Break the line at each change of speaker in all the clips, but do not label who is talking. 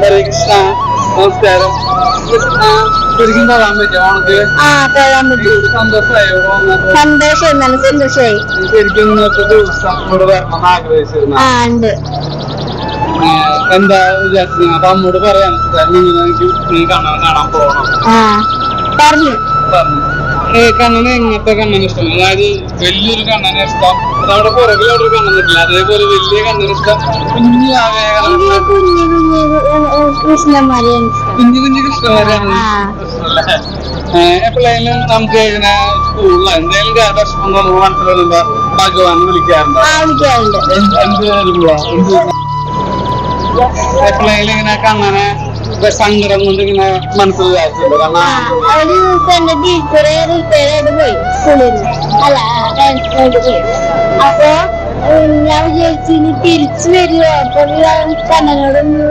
ഹരേ കൃഷ്ണ നമസ്കാരം ശരിക്കും പറയാൻ പറ്റുമോ ഓണക്ക്
ആ തൊഴാൻ പറ്റി.
സന്തോഷമായോ?
സന്തോഷമായി നല്ല സന്തോഷമായി
ശരിക്കും ഇന്നത്തെ ദിവസം ഇവിടെ വരണം ആഗ്രഹിച്ചിരുന്നു.
ആ ഉണ്ട്.
എന്താ വിചാരിച്ചു അപ്പൊ അമ്മോട് പറയാൻ നിങ്ങൾ എനിക്ക് നീ കാണാൻ കാണാൻ പോകണം.
പറഞ്ഞു.
പറഞ്ഞു. കണ്ണന് എങ്ങനത്തെ കണ്ണന് ഇഷ്ടം? അതായത് വലിയൊരു കണ്ണന ഇഷ്ടം അതവിടെ പുറകിൽ അവിടെ ഒരു കണ്ണൻ ഇല്ല അതേപോലെ വലിയ കണ്ണന് ഇഷ്ടം കുഞ്ഞു
കുഞ്ഞു കുഞ്ഞു കൃഷ്ണന്മാരെയാണ്.
എപ്പോഴെങ്കിലും നമുക്ക് ഇങ്ങനെ സ്കൂളിൽ എന്തെങ്കിലും വിഷമം തോന്നുമ്പോൾ മനസ്സിലാകുമ്പോ ഭഗവാൻ വിളിക്കാറുണ്ടോ?
വിളിക്കാറുണ്ട്.
എന്ത് എന്ത് എപ്പോഴെങ്കിലും ഇങ്ങനെ കണ്ണനെ സങ്കടം കൊണ്ട് ഇങ്ങനെ മനസ്സിൽ കാരണം
ഒരു എന്റെ ടീച്ചറെ റിട്ടയർ ആയിട്ട് പോയി സ്കൂളിൽ അല്ല അപ്പൊ ഞാൻ വിചാരിച്ചു ഇനി തിരിച്ചു വരുമോ അപ്പൊ കണ്ണനോടൊന്ന്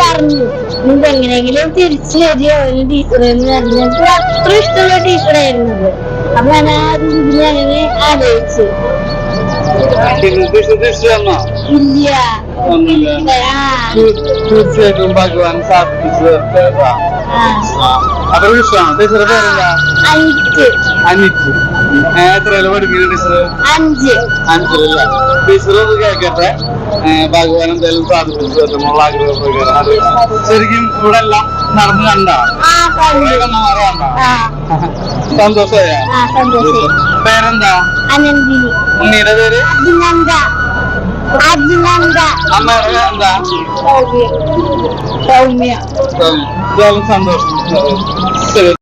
പറഞ്ഞു ഇനി എങ്ങനെയെങ്കിലും തിരിച്ചു വരുമോ ഈ ടീച്ചറെ എന്ന് പറഞ്ഞു എനിക്ക് അത്ര ഇഷ്ടമുള്ള ടീച്ചറായിരുന്നു അപ്പൊ ഞാൻ ആ രീതിയിൽ അങ്ങനെ ആലോചിച്ചു.
തീർച്ചയായിട്ടും ഭഗവാൻ.
ആ
അപ്പൊ ഇഷ്ടമാണ് ടീച്ചറെ
അഞ്ച്
അനിറ്റ് എത്രയിൽ പഠിക്കുന്ന ടീച്ചർ
അഞ്ച്
അഞ്ചിലല്ല ടീച്ചർ ഒന്ന് കേൾക്കട്ടെ ഏ, ഭഗവാൻ എന്തായാലും സാധിപ്പിച്ചു തരുന്നുള്ള ആഗ്രഹ പ്രകാരം അത് ശരിക്കും ഇവിടെ എല്ലാം നടന്നു
കണ്ട ആ
സന്തോഷമായ
ആ സന്തോഷം
പേരെന്താ
അനന്തിനി
ഉണ്ണിയുടെ പേര്
അഭിനന്ദ അഭിനന്ദ
അമ്മയുടെ പേരെന്താ
സൗമ്യ സൗമ്യ
എന്തായാലും സന്തോഷം ശരി